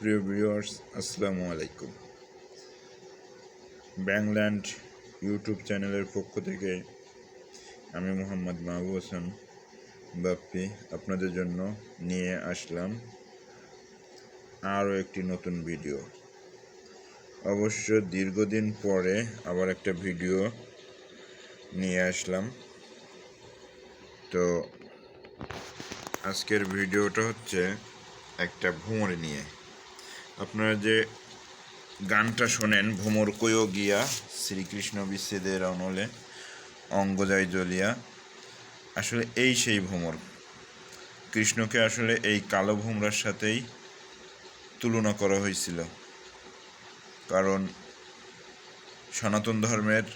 প্রিয় ভিউয়ার্স, আসসালামু আলাইকুম। ব্যাংল্যান্ড ইউটিউব চ্যানেলের পক্ষ থেকে আমি মোহাম্মদ মাহবুব হোসেন বাপ্পি আপনাদের জন্য নিয়ে আসলাম আরও একটি নতুন ভিডিও। অবশ্য দীর্ঘদিন পরে আবার একটা ভিডিও নিয়ে আসলাম। তো আজকের ভিডিওটা হচ্ছে একটা ভ্রমর নিয়ে। আপনারা যে গানটা শোনেন, ভ্রমর কয়ো গিয়া, শ্রীকৃষ্ণ বিচ্ছেদের অনলে অঙ্গজায় জ্বলিয়া, আসলে এই সেই ভ্রমর। কৃষ্ণকে আসলে এই কালো ভোমরার সাথেই তুলনা করা হয়েছিল। কারণ সনাতন ধর্মের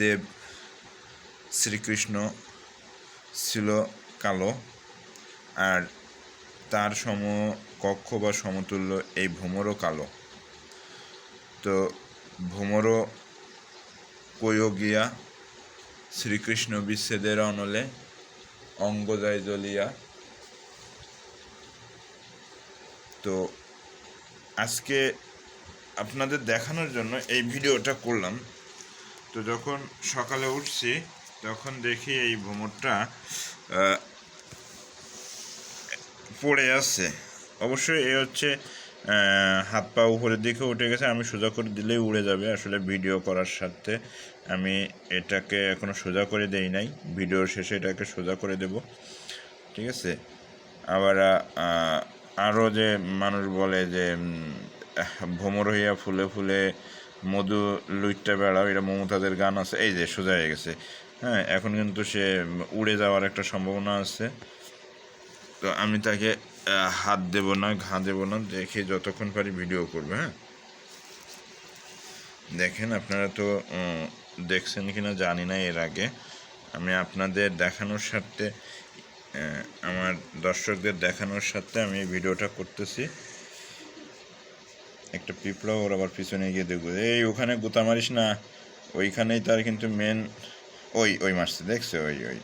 দেব শ্রীকৃষ্ণ ছিল কালো, আর তার সমকক্ষ বা সমতুল্য এই ভ্রমরও কালো। তো ভ্রমরও গিয়া শ্রীকৃষ্ণ বিচ্ছেদের অনলে অঙ্গজয় জ্বলিয়া তো আজকে আপনাদের দেখানোর জন্য এই ভিডিওটা করলাম। তো যখন সকালে উঠছি তখন দেখি এই ভ্রমরটা আহ, পড়ে আছে। অবশ্যই এ হচ্ছে হাত পা উপরের দিকে উঠে গেছে, আমি সোজা করে দিলেই উড়ে যাবে আসলে ভিডিও করার সাথে আমি এটাকে এখনও সোজা করে দেই নাই ভিডিওর শেষে এটাকে সোজা করে দেব। ঠিক আছে? আবার আরও যে মানুষ বলে যে ভ্রমর হইয়া ফুলে ফুলে মধু লুইটটা বেড়াও এটা মমতাদের গান আছে, এই যে সোজা হয়ে গেছে। হ্যাঁ এখন কিন্তু সে উড়ে যাওয়ার একটা সম্ভাবনা আছে। তো আমি তাকে হাত দেব না, ঘা দেব না, দেখে যতক্ষণ পারি ভিডিও করব হ্যাঁ? দেখেন, আপনারা তো দেখছেন কিনা জানি না এর আগে। আমি আপনাদের দেখানোর স্বার্থে আমার দর্শকদের দেখানোর স্বার্থে আমি এই ভিডিওটা করতেছি। একটা পিঁপড়া ওর আবার পিছনে গিয়ে দেখব। এই, ওখানে গোতা মারিস না। ওইখানেই তার কিন্তু মেন ওই ওই মারছে, দেখছে? ওই ওই।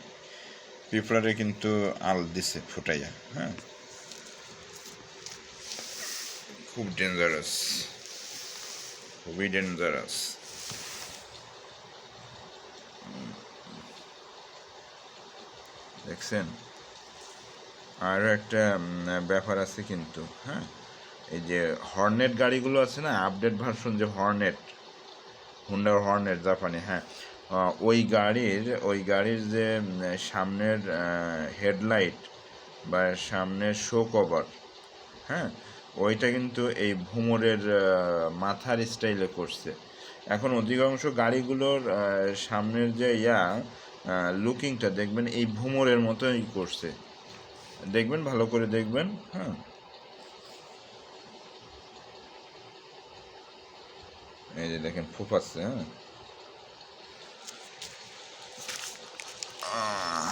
পিঁপড়ারে কিন্তু আল দিছে, ফুটাইয়া হ্যাঁ? খুব ডেঞ্জারাস খুবই ডেঞ্জারাস দেখছেন? আরও একটা ব্যাপার আছে কিন্তু হ্যাঁ? এই যে হর্নেট গাড়িগুলো আছে না আপডেট ভার্সন যে হর্নেট হুন্ডার হর্নেট জাপানি হ্যাঁ? ওই গাড়ির ওই গাড়ির যে সামনের হেডলাইট বা সামনের শো কভার হ্যাঁ? ওইটা কিন্তু এই ভুমরের মাথার স্টাইলে করছে। এখন অধিকাংশ গাড়িগুলোর সামনের যে ইয়া লুকিংটা দেখবেন এই ভুমরের মতোই করছে। দেখবেন, ভালো করে দেখবেন হ্যাঁ। এই যে দেখেন, ফুফাচ্ছে হ্যাঁ আহ।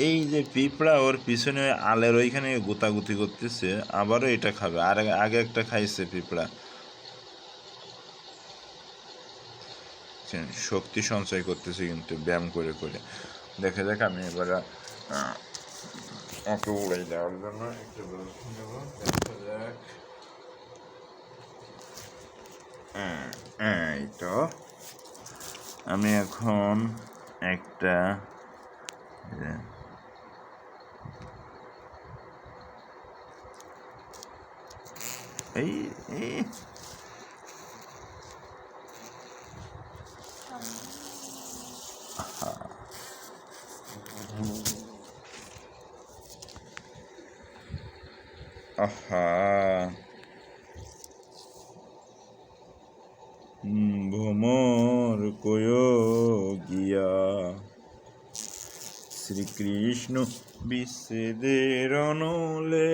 এই যে পিঁপড়া ওর পিছনে আলের ওইখানে গুতাগুতি করতেছে আবারও এটা খাবে। আর আগে- একটা খাইছে পিঁপড়া। শক্তি সঞ্চয় করতেছে কিন্তু ব্যায়াম করে করে। দেখে দেখ আমি এবার ওকে উড়াই দেওয়ার জন্য একটু ব্যবস্থা নেব। দেখা যাক। হ্যাঁ, এই তো। আমি এখন একটা এই আহা। ভ্রমর কয়ো গিয়া। শ্রীকৃষ্ণ বিচ্ছেদের অনলে